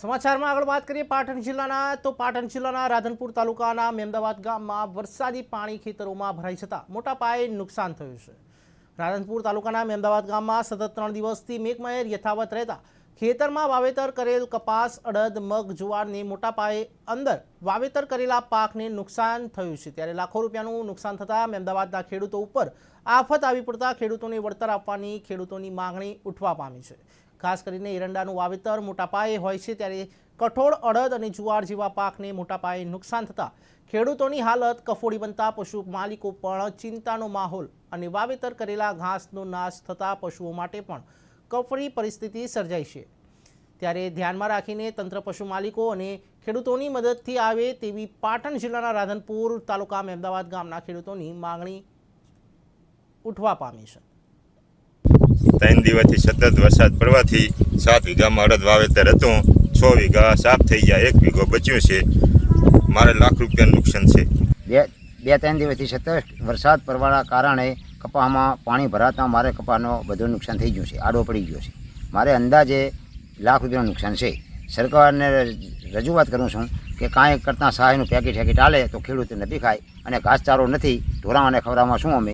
સમાચારમાં આગળ વાત કરીએ પાટણ જિલ્લાના. તો પાટણ જિલ્લાના રાધનપુર તાલુકાના મેમદાવાદ ગામમાં વરસાદી પાણી ખેતરોમાં ભરાઈ જતા મોટા પાયે નુકસાન થયું છે. રાધનપુર તાલુકાના મેમદાવાદ ગામમાં સતત ત્રણ દિવસથી મેઘમહેર યથાવત રહેતા ખેતરમાં વાવેતર કરેલ કપાસ, અડદ, મગ, જુવારની મોટા પાયે અંદર વાવેતર કરેલા પાકને નુકસાન થયું છે. ત્યારે લાખો રૂપિયાનું નુકસાન થતાં અમદાવાદના ખેડૂતો ઉપર આફત આવી પડતા ખેડૂતોને વળતર આપવાની ખેડૂતોની માંગણી ઉઠવા પામી છે. ખાસ કરીને એરંડાનું વાવેતર મોટા પાયે હોય છે ત્યારે કઠોળ, અડદ અને જુવાર જેવા પાકને મોટા પાયે નુકસાન થતાં ખેડૂતોની હાલત કફોડી બનતા પશુ માલિકો પણ ચિંતાનો માહોલ અને વાવેતર કરેલા ઘાસનો નાશ થતાં પશુઓ માટે પણ કફરી પરિસ્થિતિ સર્જાઈ છે. ત્યારે ધ્યાનમાં રાખીને તંત્ર પશુ માલિકો અને ખેડૂતોની મદદથી આવે તેવી પાટણ જિલ્લાના રાધનપુર તાલુકા અમદાવાદ ગામના ખેડૂતોની માંગણી ઉઠવા પામી છે. ત્રણ દિવસથી સતત વરસાદ પડવાથી સાત વીઘામાં અડદ વાવેતર હતું. છ વીઘા સાફ થઈ ગયા એક વીઘો બચ્યો છે. મારે લાખ રૂપિયાનું નુકસાન છે. બે બે ત્રણ દિવસથી સતત વરસાદ પડવાના કારણે કપાસમાં પાણી ભરાતા મારે કપાનો બધું નુકસાન થઈ ગયું છે, આડો પડી ગયો છે. મારે અંદાજે લાખ રૂપિયાનું નુકસાન છે. સરકારને રજૂઆત કરું છું કે કાંઈ કરતાં સહાયનું પેકેટ હેકેટ હાલે તો ખેડૂતને નથી ખાય અને ઘાસચારો નથી, ઢોરાવાને ખવડાવવામાં શું અમે